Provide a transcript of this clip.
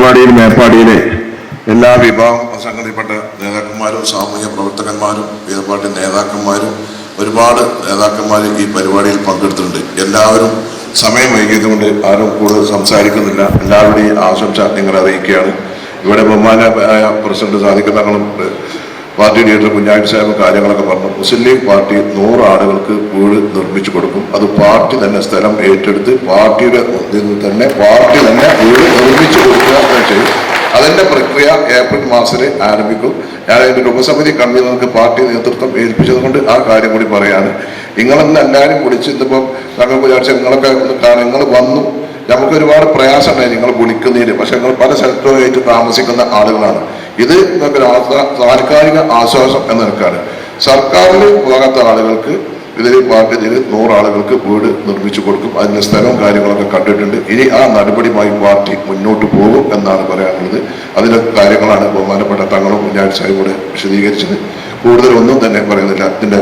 പരിപാടിയിൽ മേപ്പാടിയിലെ എല്ലാ വിഭാഗം സംഘടിപ്പെട്ട നേതാക്കന്മാരും സാമൂഹ്യ പ്രവർത്തകന്മാരും വിവിധ പാർട്ടി നേതാക്കന്മാരും ഒരുപാട് നേതാക്കന്മാർ ഈ പരിപാടിയിൽ പങ്കെടുത്തിട്ടുണ്ട്. എല്ലാവരും സമയം വൈകിയതുകൊണ്ട് ആരും കൂടുതൽ സംസാരിക്കുന്നില്ല. എല്ലാവരുടെയും ആശംസ നിങ്ങൾ അറിയിക്കുകയാണ്. ഇവിടെ ബഹുമാനായ പ്രസിഡന്റ് സാധിക്കുന്നങ്ങളും പാർട്ടി ലീഡർ കുഞ്ഞാഴ്ച സാഹിബ് കാര്യങ്ങളൊക്കെ പറഞ്ഞു. മുസ്ലിം ലീഗ് പാർട്ടി നൂറ് ആളുകൾക്ക് വീട് നിർമ്മിച്ചു കൊടുക്കും. അത് പാർട്ടി തന്നെ സ്ഥലം ഏറ്റെടുത്ത് പാർട്ടിയുടെ തന്നെ പാർട്ടി തന്നെ വീട് നിർമ്മിച്ചു കൊടുക്കുക ചെയ്യും. അതിന്റെ പ്രക്രിയ ഏപ്രിൽ മാസത്തിൽ ആരംഭിക്കും. ഞാൻ അതിന്റെ ഉപസമിതി കൺവീനർക്ക് പാർട്ടി നേതൃത്വം ഏൽപ്പിച്ചത് കൊണ്ട് ആ കാര്യം കൂടി പറയാണ്. നിങ്ങളെന്ന് എല്ലാവരും വിളിച്ച് ഇന്നിപ്പം ഞങ്ങൾ വിചാരിച്ച നിങ്ങളൊക്കെ നിങ്ങൾ വന്നു. നമുക്ക് ഒരുപാട് പ്രയാസമുണ്ടായി നിങ്ങൾ വിളിക്കുന്നതിന് പക്ഷെ നിങ്ങൾ പല സ്ഥലത്തുമായിട്ട് താമസിക്കുന്ന ആളുകളാണ്. ഇത് നമുക്ക് താൽക്കാലിക ആശ്വാസം എന്ന നിൽക്കാണ് സർക്കാരിൽ പോകാത്ത ആളുകൾക്ക് ഇതിൽ പാർട്ടി നൂറ് ആളുകൾക്ക് വീട് നിർമ്മിച്ചു കൊടുക്കും. അതിന്റെ സ്ഥലവും കാര്യങ്ങളൊക്കെ കണ്ടിട്ടുണ്ട്. ഇനി ആ നടപടിയുമായി പാർട്ടി മുന്നോട്ട് പോകും എന്നാണ് പറയാനുള്ളത്. അതിലെ കാര്യങ്ങളാണ് ബഹുമാനപ്പെട്ട തങ്ങളും കുഞ്ഞാഴ്ച സാഹിബ് കൂടെ വിശദീകരിച്ചത്. കൂടുതലൊന്നും തന്നെ പറയുന്നില്ല. ഇതിന്റെ